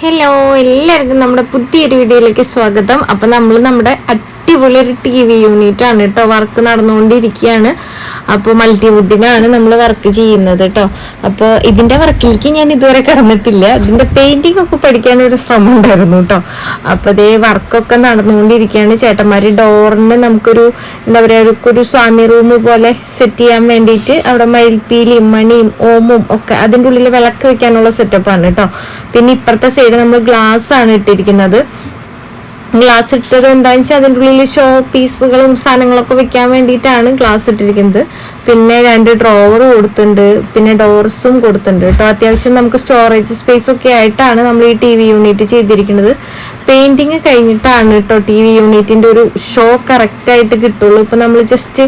Hello എല്ലാവർക്കും നമ്മുടെ പുതിയൊരു വീഡിയോയിലേക്ക് സ്വാഗതം. അപ്പം നമ്മൾ നമ്മുടെ അടിപൊളി ഒരു ടി വി യൂണിറ്റ് ആണ് കേട്ടോ വർക്ക് നടന്നുകൊണ്ടിരിക്കുകയാണ് അപ്പോൾ മൾട്ടിവുഡിനാണ് നമ്മൾ വർക്ക് ചെയ്യുന്നത് കേട്ടോ അപ്പോൾ ഇതിന്റെ വർക്കിലേക്ക് ഞാൻ ഇതുവരെ കടന്നിട്ടില്ല. ഇതിന്റെ പെയിന്റിംഗ് ഒക്കെ പഠിക്കാൻ ഒരു ശ്രമം ഉണ്ടായിരുന്നു കേട്ടോ അപ്പോൾ അതേ വർക്കൊക്കെ നടന്നുകൊണ്ടിരിക്കുകയാണ് ചേട്ടന്മാർ ഡോറിന് നമുക്കൊരു എന്താ പറയുക ഒരു സ്വാമി റൂം പോലെ സെറ്റ് ചെയ്യാൻ വേണ്ടിയിട്ട് അവിടെ മയിൽപ്പീലിയും മണിയും ഓമും ഒക്കെ അതിന്റെ ഉള്ളിൽ വിളക്ക് വെക്കാനുള്ള സെറ്റപ്പാണ് കേട്ടോ പിന്നെ ഇപ്പുറത്തെ സൈഡ് നമ്മൾ ഗ്ലാസ് ആണ് ഇട്ടിരിക്കുന്നത്. ഗ്ലാസ് ഇട്ടത് എന്താണെന്ന് വെച്ചാൽ അതിന്റെ ഉള്ളിൽ ഷോ പീസുകളും സാധനങ്ങളൊക്കെ വെക്കാൻ വേണ്ടിയിട്ടാണ് ഗ്ലാസ് ഇട്ടിരിക്കുന്നത്. പിന്നെ രണ്ട് ഡ്രോവർ കൊടുത്തിട്ടുണ്ട്. പിന്നെ ഡോർസും കൊടുത്തിട്ടുണ്ട് കേട്ടോ. അത്യാവശ്യം നമുക്ക് സ്റ്റോറേജ് സ്പേസ് ഒക്കെ ആയിട്ടാണ് നമ്മൾ ഈ ടി വി യൂണിറ്റ് ചെയ്തിരിക്കുന്നത്. പെയിന്റിങ് കഴിഞ്ഞിട്ടാണ് കേട്ടോ ടി വി യൂണിറ്റിന്റെ ഒരു ഷോ കറക്റ്റായിട്ട് കിട്ടുള്ളൂ. ഇപ്പം നമ്മൾ ജസ്റ്റ്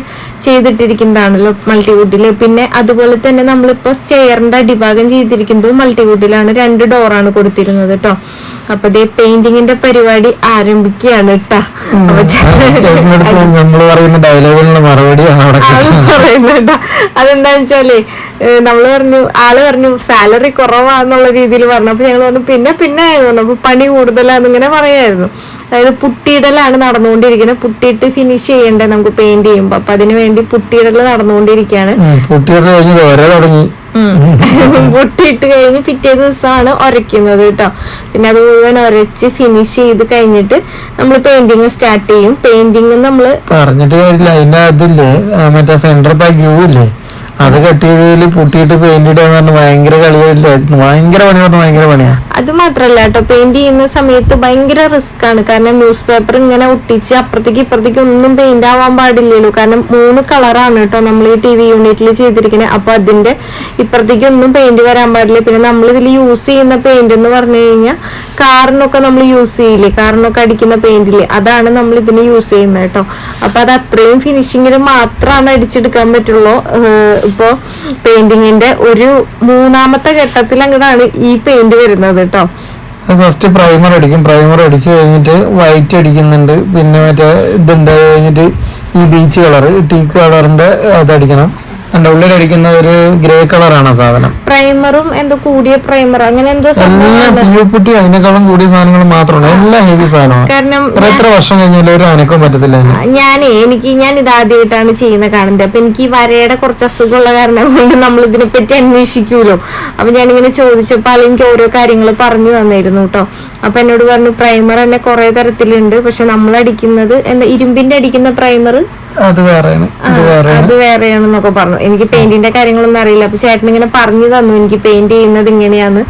ചെയ്തിട്ടിരിക്കുന്നതാണല്ലോ മൾട്ടിവുഡിൽ പിന്നെ അതുപോലെ തന്നെ നമ്മളിപ്പോൾ സ്റ്റെയറിന്റെ അടിഭാഗം ചെയ്തിരിക്കുന്നതും മൾട്ടിവുഡിലാണ് രണ്ട് ഡോറാണ് കൊടുത്തിരുന്നത് കേട്ടോ. അപ്പൊ ദേ പെയിന്റിങ്ങിന്റെ പരിപാടി ആരംഭിക്കുകയാണ് കേട്ടാ നമ്മൾ പറയുന്ന ഡയലോഗുകളുടെ മറുപടിയാണ് പറയുന്നുണ്ട് അതെന്താന്ന് വെച്ചാലേ നമ്മൾ നമ്മൾ പറഞ്ഞു ആൾ പറഞ്ഞു സാലറി കുറവാന്നുള്ള രീതിയിൽ പറഞ്ഞു. അപ്പൊ ഞങ്ങൾ പറഞ്ഞു പിന്നെ പിന്നെ പറഞ്ഞു. അപ്പൊ പണി കൂടുതലാന്ന് ഇങ്ങനെ പറയായിരുന്നു. അതായത് പുട്ടിയിടലാണ് നടന്നുകൊണ്ടിരിക്കുന്നത്. പുട്ടിയിട്ട് ഫിനിഷ് ചെയ്യണ്ടേ നമുക്ക് പെയിന്റ് ചെയ്യുമ്പോ. അപ്പൊ അതിനു വേണ്ടി പുട്ടിയിടൽ നടന്നുകൊണ്ടിരിക്കുകയാണ്. കഴിഞ്ഞത് തുടങ്ങി. പൊട്ടിയിട്ട് കഴിഞ്ഞ് പിറ്റേ ദിവസമാണ് ഉരയ്ക്കുന്നത് കേട്ടോ. പിന്നെ അത് മുഴുവൻ ഉരച്ച് ഫിനിഷ് ചെയ്ത് കഴിഞ്ഞിട്ട് നമ്മൾ പെയിന്റിങ് സ്റ്റാർട്ട് ചെയ്യും. പെയിന്റിങ് നമ്മൾ പറഞ്ഞിട്ട് കാര്യമില്ല. അതിന്റെ അതില്ലേ മറ്റേ സെന്ററത്തെ ഗ്രൂ ഇല്ലേ അത് കട്ട് ചെയ്തതിൽ പൊട്ടിയിട്ട് പെയിന്റ് ഇടാന്ന് പറഞ്ഞ ഭയങ്കര കളിയല്ലേ ഭയങ്കര പണി പറഞ്ഞ ഭയങ്കര പണിയാ. അത് മാത്രല്ല കേട്ടോ പെയിന്റ് ചെയ്യുന്ന സമയത്ത് ഭയങ്കര റിസ്ക് ആണ്. കാരണം ന്യൂസ് പേപ്പർ ഇങ്ങനെ ഒട്ടിച്ച് അപ്പുറത്തേക്ക് ഇപ്പുറത്തേക്ക് ഒന്നും പെയിന്റ് ആവാൻ പാടില്ലല്ലോ കാരണം മൂന്ന് കളറാണ് കേട്ടോ നമ്മൾ ഈ ടി വി യൂണിറ്റിൽ ചെയ്തിരിക്കുന്നത് അപ്പൊ അതിന്റെ ഇപ്പുറത്തേക്ക് ഒന്നും പെയിന്റ് വരാൻ പാടില്ല. പിന്നെ നമ്മൾ ഇതിൽ യൂസ് ചെയ്യുന്ന പെയിന്റ് എന്ന് പറഞ്ഞു കഴിഞ്ഞാൽ കാറിനൊക്കെ നമ്മൾ യൂസ് ചെയ്യില്ലേ? കാറിനൊക്കെ അടിക്കുന്ന പെയിന്റില്ലേ അതാണ് നമ്മൾ ഇതിന് യൂസ് ചെയ്യുന്നത് കേട്ടോ അപ്പൊ അത് അത്രയും ഫിനിഷിങ്ങിൽ മാത്രമാണ് അടിച്ചെടുക്കാൻ പറ്റുള്ളൂ. ഏഹ് ഇപ്പോ പെയിന്റിങ്ങിന്റെ ഒരു മൂന്നാമത്തെ ഘട്ടത്തിൽ അങ്ങോട്ടാണ് ഈ പെയിന്റ് വരുന്നത് കേട്ടോ ഫസ്റ്റ് പ്രൈമർ അടിക്കും. പ്രൈമർ അടിച്ചു കഴിഞ്ഞിട്ട് വൈറ്റ് അടിക്കുന്നുണ്ട്. പിന്നെ മറ്റേ ഇതുണ്ട് അത് കഴിഞ്ഞിട്ട് ഈ ബീച്ച് കളർ ടീ കളറിന്റെ അതടിക്കണം. അതിന്റെ ഉള്ളിൽ അടിക്കുന്ന ഒരു ഗ്രേ കളറാണ് സാധനം. പ്രൈമറും എന്തോ കൂടിയ പ്രൈമർ അങ്ങനെ എന്തോ എല്ലാം പിയുപുട്ടി അതിനേക്കാളും കൂടിയ സാധനങ്ങൾ മാത്രമാണ് എല്ലാം ഹെവി സാധനമാണ്. കാരണം എത്ര വർഷം കഴിഞ്ഞാലും ഒരു അനക്കം പറ്റത്തില്ല. ഞാനേ എനിക്ക് ഞാൻ ഇത് ആദ്യമായിട്ടാണ് ചെയ്യുന്ന കാണുന്നത്. അപ്പൊ എനിക്ക് ഈ വരയുടെ കുറച്ച് അസുഖമുള്ള കാരണം കൊണ്ട് നമ്മൾ ഇതിനെ പറ്റി അന്വേഷിക്കൂലോ. അപ്പൊ ഞാനിങ്ങനെ ചോദിച്ചപ്പോൾ ആൾ എനിക്ക് ഓരോ കാര്യങ്ങൾ പറഞ്ഞു തന്നിരുന്നു കേട്ടോ അപ്പൊ എന്നോട് പറഞ്ഞു പ്രൈമർ തന്നെ കുറെ തരത്തിലുണ്ട്. പക്ഷെ നമ്മൾ അടിക്കുന്നത് എന്താ ഇരുമ്പിന്റെ അടിക്കുന്ന പ്രൈമർ? അത് വേറെയാണ്. അത് വേറെയാണെന്നൊക്കെ പറഞ്ഞു. എനിക്ക് പെയിന്റിന്റെ കാര്യങ്ങളൊന്നും അറിയില്ല. അപ്പൊ ചേട്ടൻ ഇങ്ങനെ പറഞ്ഞു തന്നു. എനിക്ക് പെയിന്റ് ചെയ്യുന്നത് ഇങ്ങനെയാന്ന്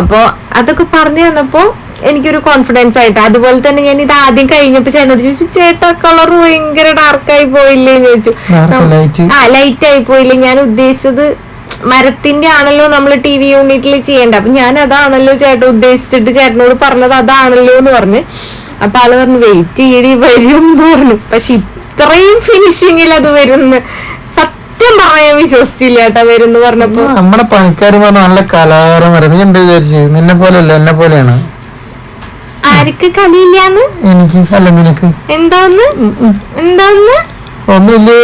അപ്പൊ അതൊക്കെ പറഞ്ഞു തന്നപ്പോ എനിക്കൊരു കോൺഫിഡൻസ് ആയിട്ട് അതുപോലെ തന്നെ ഞാൻ ഇത് ആദ്യം കഴിഞ്ഞപ്പോ ചേട്ടനോട് ചോദിച്ചു ചേട്ടാ കളർ ഭയങ്കര ഡാർക്കായി പോയില്ലേ? എന്ന് ചോദിച്ചു. ആ ലൈറ്റ് ആയി പോയില്ലേ? ഞാൻ ഉദ്ദേശിച്ചത് മരത്തിന്റെ ആണല്ലോ നമ്മൾ ടി വി യൂണിറ്റിൽ ചെയ്യേണ്ട. അപ്പൊ ഞാൻ അതാണല്ലോ ചേട്ടൻ ഉദ്ദേശിച്ചിട്ട് ചേട്ടനോട് പറഞ്ഞത് അതാണല്ലോ എന്ന് പറഞ്ഞ്. അപ്പൊ ആൾ പറഞ്ഞു വെയിറ്റ് ചെയ്യണി വരും എന്ന് പറഞ്ഞു. പക്ഷെ ഇത്രയും ഫിനിഷിങ്ങിൽ അത് വരുന്ന. സത്യം പറയാൻ വിശ്വസിച്ചില്ല കേട്ടാ വരുന്നു പറഞ്ഞപ്പോ. നമ്മുടെ പണിക്കാർ പറഞ്ഞ നല്ല കലാകാരന്മാരെ നീ എന്താ വിചാരിച്ചു? നിന്നെ പോലെയല്ല എന്നെ പോലെയാണ്. ആർക്ക് കലിയില്ലാന്ന്? എനിക്ക് അല്ല നിനക്ക്. എന്താന്ന്? എന്താന്ന്? ഒന്നുമില്ലേ.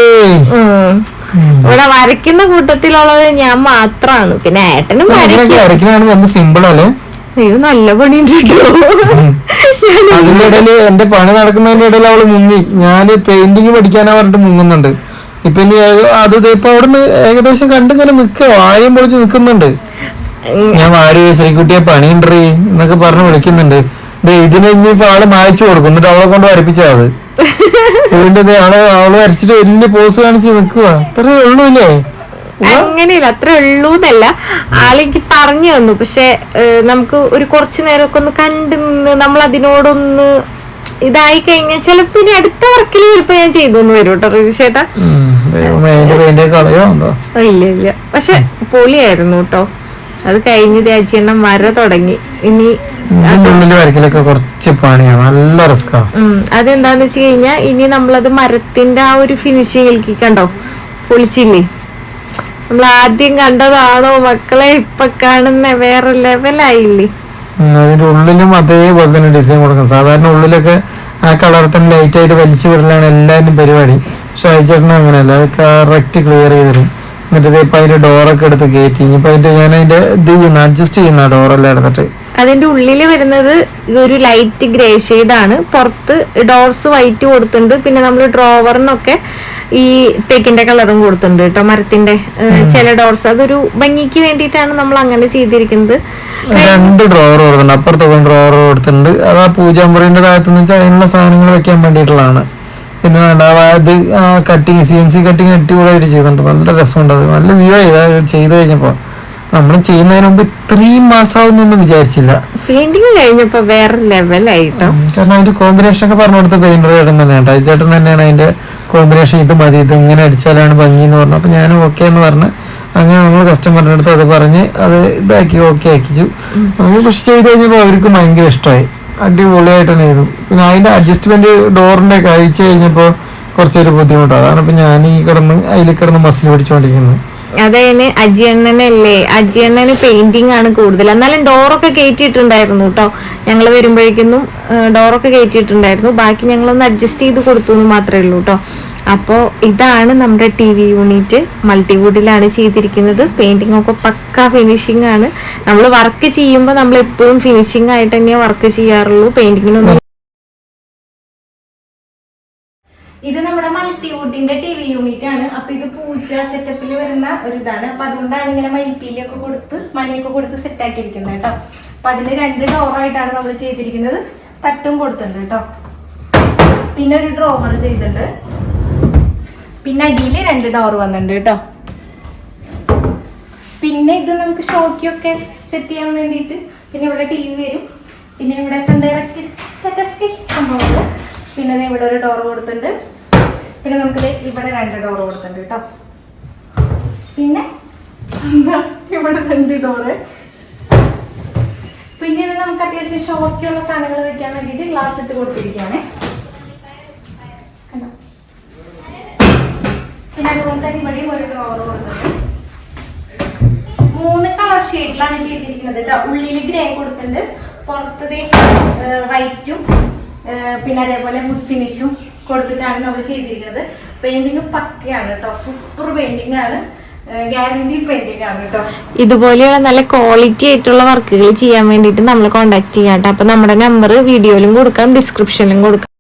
ഇവിടെ വരയ്ക്കുന്ന കൂട്ടത്തിലുള്ളത് ഞാൻ മാത്രാണ്. പിന്നെ ഏട്ടനും വരയ്ക്കും. അങ്ങനെയൊക്കെ വരയ്ക്കണാണ് എന്ത് സിമ്പിൾ അല്ലേ? അയ്യോ നല്ല പണിയുണ്ട് കേട്ടോ. അതിന്റെ എന്റെ പണി നടക്കുന്നതിന്റെ ഇടയിൽ അവൾ മുങ്ങി. ഞാൻ പെയിന്റിങ് പഠിക്കാനാ പറഞ്ഞിട്ട് മുങ്ങുന്നുണ്ട്. ഇപ്പൊ ഇനി അത് ഇപ്പൊ അവിടുന്ന് ഏകദേശം കണ്ടിങ്ങനെ നിക്ക. വായം പൊളിച്ച് നിക്കുന്നുണ്ട്. ഞാൻ വാടി ശ്രീകുട്ടിയെ ഉണ്ടറി എന്നൊക്കെ പറഞ്ഞ് വിളിക്കുന്നുണ്ട്. ഇതിന് ഇനിയിപ്പോ ആൾ മായച്ചു കൊടുക്കും. എന്നിട്ട് അവളെ കൊണ്ട് വരപ്പിച്ചാ അത്. വീണ്ടും അവൾ വരച്ചിട്ട് വലിയ പോസ് കാണിച്ച് നിക്കുക അത്രേ ഉള്ളൂ ഇല്ലേ? അങ്ങനെയില്ല അത്ര ഉള്ളൂന്നല്ല ആളെനിക്ക് പറഞ്ഞു തന്നു. പക്ഷെ നമുക്ക് ഒരു കുറച്ചു നേരമൊക്കെ ഒന്ന് കണ്ടു നിന്ന് നമ്മൾ അതിനോടൊന്ന് ഇതായി കഴിഞ്ഞാൽ ചിലപ്പോ ഇനി അടുത്ത വർക്കിൽ ചിലപ്പോ ഞാൻ ചെയ്തു എന്ന് വരും കേട്ടോ റിജി ചേട്ടാ. ഇല്ല ഇല്ല. പക്ഷെ പൊളിയായിരുന്നു കേട്ടോ. അത് കഴിഞ്ഞ് രാജ്യണ്ണം വര തുടങ്ങി. ഇനി വരയ്ക്കലൊക്കെ കുറച്ച് നല്ല അതെന്താന്ന് വെച്ച് കഴിഞ്ഞാ ഇനി നമ്മളത് മരത്തിന്റെ ആ ഒരു ഫിനിഷിങ്ങിലേക്ക് കണ്ടോ? പൊളിച്ചില്ലേ? നമ്മൾ ആദ്യം കണ്ടതാണോ മക്കളെ ഇപ്പൊ കാണുന്ന വേറെ ലെവലായില്ലേ അതിന്റെ ഉള്ളിലും അതേപോലെ തന്നെ ഡിസൈൻ കൊടുക്കണം. സാധാരണ ഉള്ളിലൊക്കെ ആ കളർ തന്നെ ലൈറ്റ് ആയിട്ട് വലിച്ചു വിടലാണ് എല്ലാവരും പരിപാടി. പക്ഷെ അയച്ചേട്ടനും അങ്ങനെയല്ല അത് കറക്റ്റ് ക്ലിയർ ചെയ്ത് തരും. എന്നിട്ട് ഇതേ ഇപ്പൊ അതിന്റെ ഡോറൊക്കെ എടുത്ത് കയറ്റി ഇനിയിപ്പൊ അതിന്റെ ഞാൻ അതിന്റെ ഇത് ചെയ്യുന്ന അഡ്ജസ്റ്റ് ചെയ്യുന്ന ഡോറെല്ലാം എടുത്തിട്ട്. അതിന്റെ ഉള്ളിൽ വരുന്നത് ഒരു ലൈറ്റ് ഗ്രേ ഷെയ്ഡാണ് പുറത്ത് ഡോർസ് വൈറ്റ് കൊടുത്തിട്ടുണ്ട്. പിന്നെ നമ്മൾ ഡ്രോവറിനൊക്കെ ഈ തെക്കിന്റെ കളറും കൊടുത്തിട്ടുണ്ട് കേട്ടോ മരത്തിന്റെ. ചില ഡോർസ് അതൊരു ഭംഗിക്ക് വേണ്ടിയിട്ടാണ് നമ്മൾ അങ്ങനെ ചെയ്തിരിക്കുന്നത്. രണ്ട് ഡ്രോവർ കൊടുത്തിട്ടുണ്ട്. അപ്പുറത്തൊക്കെ ഡ്രോവർ കൊടുത്തിട്ടുണ്ട്. അത് ആ പൂജാമുറിന്റെ താഴത്തെന്ന് വെച്ചാൽ അതിനുള്ള സാധനങ്ങൾ വെക്കാൻ വേണ്ടിയിട്ടുള്ളതാണ്. പിന്നെ അത് ആ cutting C N C cutting അടിപൊളിയായിട്ട് ചെയ്തിട്ടുണ്ട്. നല്ല രസമുണ്ട് അത്. നല്ല വ്യൂ ആയി. ചെയ്ത് കഴിഞ്ഞപ്പോൾ നമ്മൾ ചെയ്യുന്നതിന് മുമ്പ് ഇത്രയും മാസാവുന്നൊന്നും വിചാരിച്ചില്ല. പെയിന്റിങ് കഴിഞ്ഞപ്പോ വേറെ ലെവലായിട്ടോ ആയിട്ടോ? കാരണം അതിന്റെ കോമ്പിനേഷൻ ഒക്കെ പറഞ്ഞു കൊടുത്ത പെയിന്റർ ചേട്ടൻ തന്നെയാണ് ടൈച്ചേട്ടൻ തന്നെയാണ് അതിന്റെ കോമ്പിനേഷൻ ഇത് മതി ഇത് ഇങ്ങനെ അടിച്ചാലാണ് ഭംഗി എന്ന് പറഞ്ഞു. അപ്പൊ ഞാനും ഓക്കെ എന്ന് പറഞ്ഞ് അങ്ങനെ നമ്മൾ കസ്റ്റമറിന്റെ അടുത്ത് അത് പറഞ്ഞ് അത് ഇതാക്കി ഓക്കെ ആക്കിച്ചു. അങ്ങനെ പക്ഷെ ചെയ്ത് കഴിഞ്ഞപ്പോൾ അവർക്ക് ഭയങ്കര ഇഷ്ടമായി അടിപൊളിയായിട്ട് തന്നെ ചെയ്തു. പിന്നെ അതിന്റെ അഡ്ജസ്റ്റ്മെന്റ് ഡോറിന്റെ ഒക്കെ അഴിച്ചു കഴിഞ്ഞപ്പോൾ കുറച്ചൊരു ബുദ്ധിമുട്ടാണ് അതാണ് ഇപ്പൊ ഞാൻ ഈ കിടന്ന് അതിൽ കിടന്ന് മസിൽ പിടിച്ചുകൊണ്ടിരിക്കുന്നത് അതതിന് അജിയണ്ണനല്ലേ? അജിയണ്ണന് പെയിന്റിംഗ് ആണ് കൂടുതൽ. എന്നാലും ഡോറൊക്കെ കയറ്റിയിട്ടുണ്ടായിരുന്നു കേട്ടോ ഞങ്ങൾ വരുമ്പോഴേക്കൊന്നും ഡോറൊക്കെ കയറ്റിയിട്ടുണ്ടായിരുന്നു ബാക്കി ഞങ്ങളൊന്ന് അഡ്ജസ്റ്റ് ചെയ്ത് കൊടുത്തു എന്ന് മാത്രമേ ഉള്ളൂ കേട്ടോ അപ്പോൾ ഇതാണ് നമ്മുടെ ടി വി യൂണിറ്റ് മൾട്ടിവുഡിലാണ് ചെയ്തിരിക്കുന്നത്. പെയിന്റിംഗ് ഒക്കെ പക്ക ഫിനിഷിംഗ് ആണ്. നമ്മൾ വർക്ക് ചെയ്യുമ്പോൾ നമ്മൾ എപ്പോഴും ഫിനിഷിംഗ് ആയിട്ട് തന്നെയാണ് വർക്ക് ചെയ്യാറുള്ളൂ. പെയിന്റിങ്ങിനൊന്നും ഇത് നമ്മുടെ മൾട്ടിവുഡിന്റെ ടി വി യൂണിറ്റ് ആണ്. അപ്പൊ ഇത് പൂച്ച സെറ്റപ്പിൽ വരുന്ന ഒരു ഇതാണ്. അപ്പൊ അതുകൊണ്ടാണ് ഇങ്ങനെ മയിൽപ്പീലിയൊക്കെ കൊടുത്ത് മണിയൊക്കെ കൊടുത്ത് സെറ്റ് ആക്കിയിരിക്കുന്നത് കേട്ടോ. അപ്പൊ അതിന് രണ്ട് ഡോറായിട്ടാണ് നമ്മൾ ചെയ്തിരിക്കുന്നത്. തട്ടും കൊടുത്തിട്ടുണ്ട് കേട്ടോ. പിന്നെ ഒരു ഡ്രോവർ ചെയ്തിട്ടുണ്ട്. പിന്നെ അടിയിൽ രണ്ട് ഡോർ വന്നിട്ടുണ്ട് കേട്ടോ. പിന്നെ ഇത് നമുക്ക് ഷോക്കൊക്കെ സെറ്റ് ചെയ്യാൻ വേണ്ടിയിട്ട് പിന്നെ ഇവിടെ ടി വി വരും. പിന്നെ ഇവിടെ ഡയറക്റ്റ് പിന്നെ ഇവിടെ ഒരു ഡോർ കൊടുത്തിട്ടുണ്ട്. പിന്നെ നമുക്ക് ഇവിടെ രണ്ട് ഡോറ് കൊടുത്തിട്ടുണ്ട് കേട്ടോ. പിന്നെ ഇവിടെ രണ്ട് ഡോറ് പിന്നെ നമുക്ക് അത്യാവശ്യം ഷോക്കുള്ള സാധനങ്ങൾ വെക്കാൻ വേണ്ടിയിട്ട് ഗ്ലാസ് ഇട്ട് കൊടുത്തിരിക്കുകയാണ്. പിന്നെ അതുപോലെ തന്നെ ഇവിടെയും ഒരു ഡോർ കൊടുത്തിട്ടുണ്ട്. മൂന്ന് കളർ ഷെയ്ഡിലാണ് ചെയ്തിരിക്കുന്നത് കേട്ടോ. ഉള്ളിൽ ഗ്രേ കൊടുത്തിട്ടുണ്ട്. പുറത്തത് വൈറ്റും പിന്നെ അതേപോലെ വുഡ് ഫിനിഷും കൊടുത്തിട്ടാണ് നമ്മൾ ചെയ്തിരിക്കുന്നത്. പെയിന്റിങ് പക്കയാണ് കേട്ടോ. സൂപ്പർ പെയിന്റിംഗ് ആണ്. ഗ്യാരണ്ടി പെയിന്റിംഗ് ആണ് കേട്ടോ. ഇതുപോലെയുള്ള നല്ല ക്വാളിറ്റി ആയിട്ടുള്ള വർക്കുകൾ ചെയ്യാൻ വേണ്ടിയിട്ട് നമ്മൾ കോൺടാക്ട് ചെയ്യാം കേട്ടോ. അപ്പൊ നമ്മുടെ നമ്പർ വീഡിയോയിലും കൊടുക്കാം ഡിസ്ക്രിപ്ഷനിലും കൊടുക്കാം.